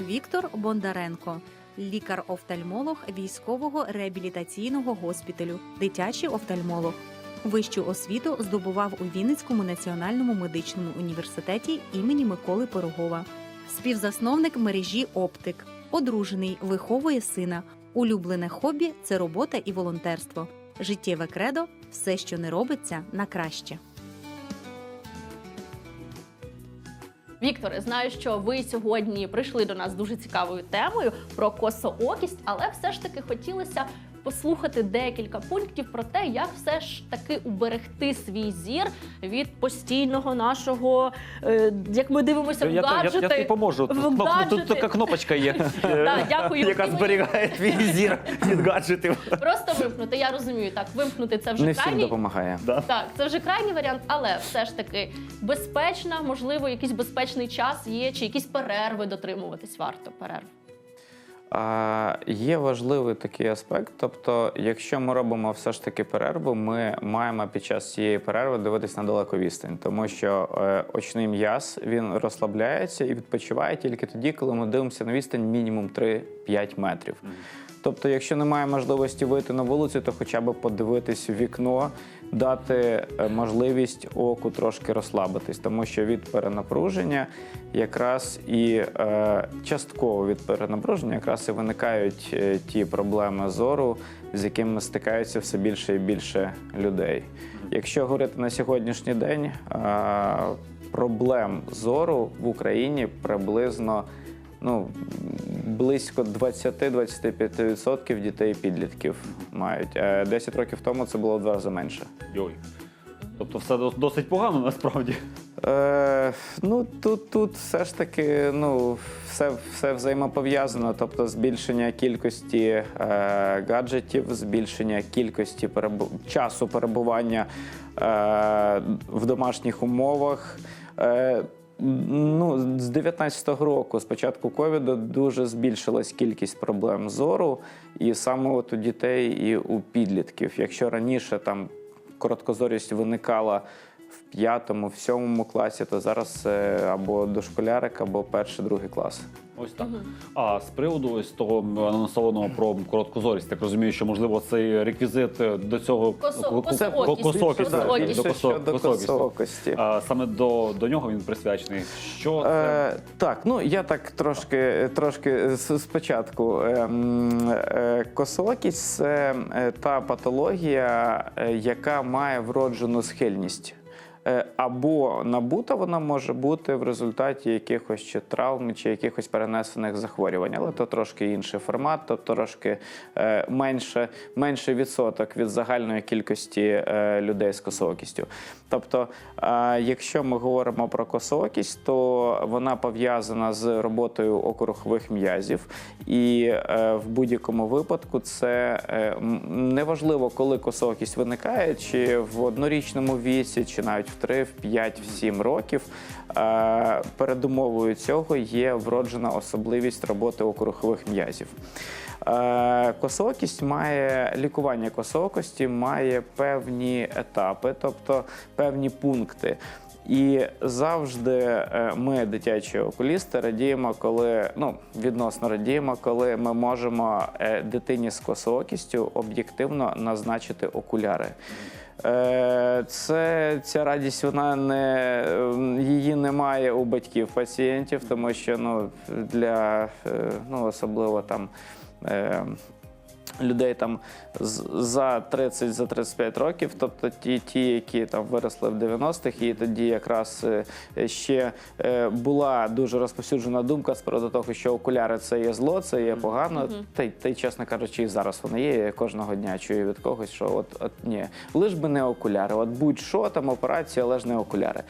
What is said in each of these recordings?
Віктор Бондаренко, лікар-офтальмолог військового реабілітаційного госпіталю, дитячий офтальмолог. Вищу освіту здобував у Вінницькому національному медичному університеті імені Миколи Пирогова. Співзасновник мережі Оптик, одружений, виховує сина. Улюблене хобі це робота і волонтерство. Життєве кредо все, що не робиться, на краще. Вікторе, знаю, що ви сьогодні прийшли до нас з дуже цікавою темою про косоокість, але все ж таки хотілося послухати декілька пунктів про те, як все ж таки уберегти свій зір від постійного нашого, е, як ми дивимося в Я, я, я, гаджети. я тобі поможу. Тут, в кноп- гаджети. тут така кнопочка є, дякую. яка І ми- зберігає твій зір від гаджетів. Просто вимкнути. Я розумію, так вимкнути це вже Не всім крайній. допомагає. Так, це вже крайній варіант, але все ж таки безпечна, можливо, якийсь безпечний час є, чи якісь перерви дотримуватись варто перерв. А, є важливий такий аспект. Тобто, якщо ми робимо все ж таки перерву, ми маємо під час цієї перерви дивитись на далеку відстань, тому що е, очний м'яз він розслабляється і відпочиває тільки тоді, коли ми дивимося на відстань мінімум 3-5 метрів. Тобто, якщо немає можливості вийти на вулицю, то хоча б подивитись у вікно, дати е, можливість оку трошки розслабитись, тому що від перенапруження якраз і е, частково від перенапруження якраз і виникають е, ті проблеми зору, з якими стикаються все більше і більше людей. Якщо говорити на сьогоднішній день, проблем зору в Україні приблизно ну, близько 20-25% дітей і підлітків мають. Е, 10 років тому це було в два рази менше. Йой. Тобто все дос- досить погано насправді. Е, ну тут, тут все ж таки ну, все, все взаємопов'язано, тобто збільшення кількості е, гаджетів, збільшення кількості перебу... часу перебування е, в домашніх умовах. Е, Ну, з 19-го року, з початку ковіду, дуже збільшилась кількість проблем зору, і саме от у дітей і у підлітків. Якщо раніше там короткозорість виникала в п'ятому, в сьомому класі, то зараз це або дошколярик, або перший, другий клас. Ось так. А з приводу ось того анонсованого про короткозорість, так розумію, що можливо цей реквізит е, до цього Косо- ко- ко- косоокість. косоокість, Більше, так, да, до більше косо- щодо косоокісті. косоокості. А саме до, до нього він присвячений. Що це? Е, так, ну я так трошки, трошки з- спочатку. Е, е, Косоокість це е, та патологія, е, яка має вроджену схильність. Е, Або набута вона може бути в результаті якихось чи травм чи якихось перенесених захворювань, але то трошки інший формат, то трошки е, менше, менший відсоток від загальної кількості е, людей з косоокістю. Тобто, якщо ми говоримо про косоокість, то вона пов'язана з роботою окрухових м'язів, і в будь-якому випадку це неважливо, коли косоокість виникає, чи в однорічному віці, чи навіть в 3, в 5, в 7 років. Е, Передумовою цього є вроджена особливість роботи окрухових м'язів. Косокість Косоокість має лікування косоокості має певні етапи, тобто певні пункти. І завжди е, ми, дитячі окулісти, радіємо, коли ну відносно радіємо, коли ми можемо е, дитині з косоокістю об'єктивно назначити окуляри. Е, Це ця радість, вона не її немає у батьків пацієнтів, тому що ну для ну особливо там. Людей там за 30 за 35 років, тобто ті, ті, які там виросли в 90-х, і тоді якраз е, ще е, була дуже розповсюджена думка з приводу того, що окуляри це є зло, це є погано. Та й та й, чесно кажучи, і зараз вони є. Я кожного дня чую від когось, що от, от ні, лиш би не окуляри, от будь-що там операція, але ж не окуляри.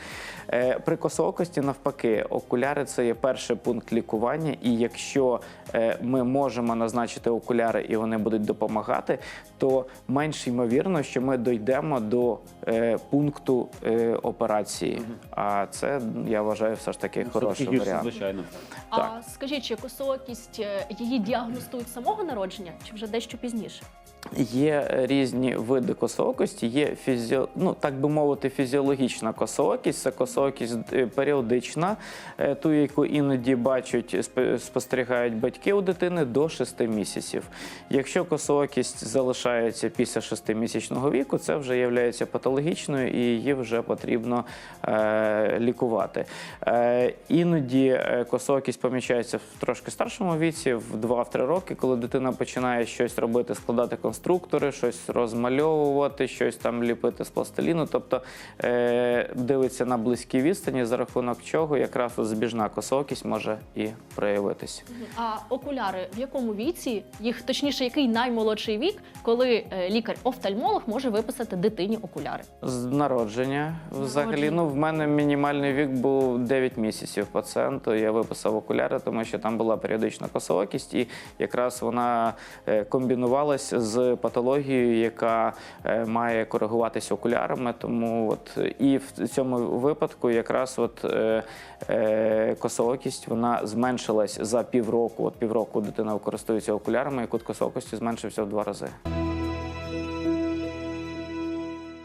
Е, При косоокості навпаки, окуляри це є перший пункт лікування, і якщо е, ми можемо назначити окуляри і вони будуть допомагати, то менш ймовірно, що ми дійдемо до е, пункту е, операції. А це я вважаю все ж таки хороший Все-таки гірше, варіант. звичайно. Так. А скажіть, чи косоокість е, її діагностують з самого народження, чи вже дещо пізніше? Є різні види косоокості, є фізіо... ну, так би мовити, фізіологічна косоокість, це косоокість е, періодична, е, ту, яку іноді бачать, спе- спостерігають батьки у дитини до 6 місяців. Якщо косоокість залишається після 6-місячного віку, це вже є патологічною і її вже потрібно е, лікувати. Е, іноді е, косоокість помічається в трошки старшому віці, в 2-3 роки, коли дитина починає щось робити, складати конструктори, щось розмальовувати, щось там ліпити з пластиліну, тобто е, дивиться на близькій відстані, за рахунок чого якраз збіжна косоокість може і проявитись. А окуляри в якому віці, їх точніше, який наймолодший вік, коли е, лікар-офтальмолог може виписати дитині окуляри? З народження взагалі. Ну, в мене мінімальний вік був 9 місяців пацієнту. Я виписав окуляри, тому що там була періодична косоокість, і якраз вона е, комбінувалася з патологією, яка е, має коригуватися окулярами. Тому от і в цьому випадку якраз от е, косоокість вона зменшилась за півроку. От півроку дитина користується окулярами, і кут косоокості зменшився в два рази.